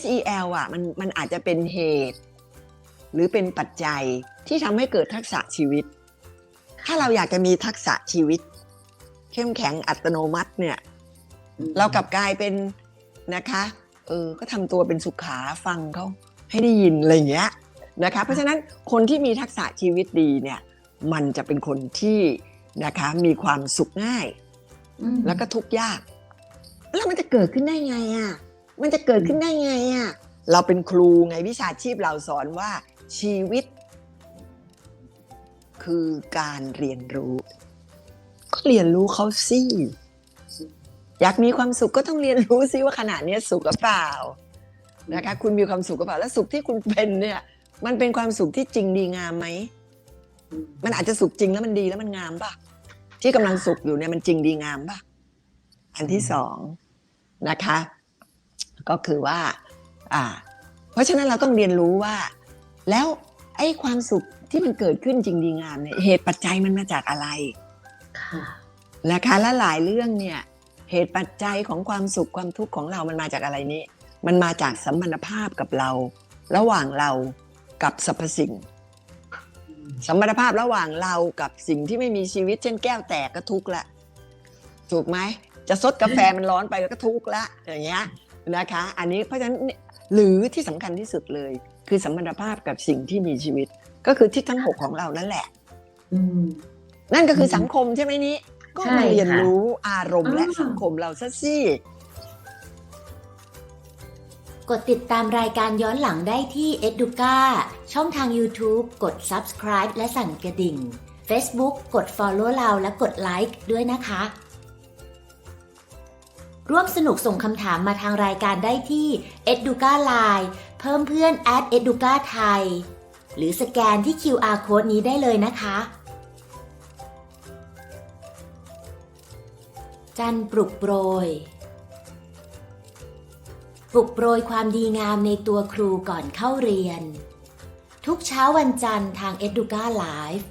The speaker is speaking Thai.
SEL อะมันมันอาจจะเป็นเหตุ หรือเป็นปัจจัยที่ทำให้เกิดทักษะชีวิต ถ้าเราอยากจะมีทักษะชีวิต เข้มแข็งอัตโนมัติเนี่ย เรากลับกลายเป็นนะคะเออก็ทำตัวเป็นสุขาฟังเขาให้ได้ยินอะไรอย่างเงี้ยนะคะเพราะฉะนั้นคนที่มีทักษะชีวิตดีเนี่ย มันจะเป็นคนที่นะคะมีความสุขง่ายอืมแล้วก็ทุกข์ยาก แล้วมันจะเกิดขึ้นได้ไงอะ มันจะเกิดขึ้นได้ไงอะเราเป็นครูไงวิชาชีพเราสอนว่าชีวิต คือการเรียนรู้ ก็เรียนรู้เขาสิอยากมีความสุขก็ต้องเรียนรู้สิว่าขณะเนี้สุขหรือเปล่านะคะคุณมีความสุขหรือเปล่าแล้วสุขที่คุณเป็นเนี่ย มันเป็นความสุขที่จริงดีงามไหมมันอาจจะสุขจริงแล้วมันดีแล้วมันงามป่ะที่กำลังสุขอยู่เนี่ยมันจริงดีงามป่ะอันที่สองนะคะ ก็คือว่าอ่า เพราะฉะนั้นเราต้องเรียนรู้ว่า แล้วไอ้ความสุขที่มันเกิดขึ้นจริงดีงามเนี่ยเหตุปัจจัยมันมาจากอะไรค่ะนะคะและหลายเรื่องเนี่ยเหตุปัจจัยของความสุขความทุกข์ของเรามันมาจากอะไรนี้มันมาจากสัมพันธภาพกับเรา ระหว่างเรากับสรรพสิ่งสัมพันธภาพระหว่างเรากับสิ่งที่ไม่มีชีวิต เช่นแก้วแตกก็ทุกข์ละ ถูกไหมจะซดกาแฟมันร้อนไปก็ทุกข์ละอย่างเงี้ย นะคะ อันนี้เพราะฉะนั้นเนี่ยหรือที่สำคัญที่สุดเลย คือสัมพันธภาพกับสิ่งที่มีชีวิต ก็คือทิศทั้งหกของเรานั่นแหละอืมนั่นก็คือมสังคมใช่ไหมนี้ ก็ใช่มาเรียนค่ะรู้อารมณ์และอ่าสังคมเราซะสิกดติดตามรายการย้อนหลังได้ที่ Educa ช่องทาง YouTube กด Subscribe และสั่นกระดิ่ง Facebook กด Follow เราและกดไลค์ด้วยนะคะ ร่วมสนุกส่งคำถามมาทางรายการได้ที่ Educa Line เพิ่มเพื่อน at Educa ไทยหรือสแกนที่ QR Code นี้ได้เลยนะคะ จันปลุกโปรย ปลุกโปรยความดีงามในตัวครูก่อนเข้าเรียน ทุกเช้าวันจันทร์ทาง Educa Live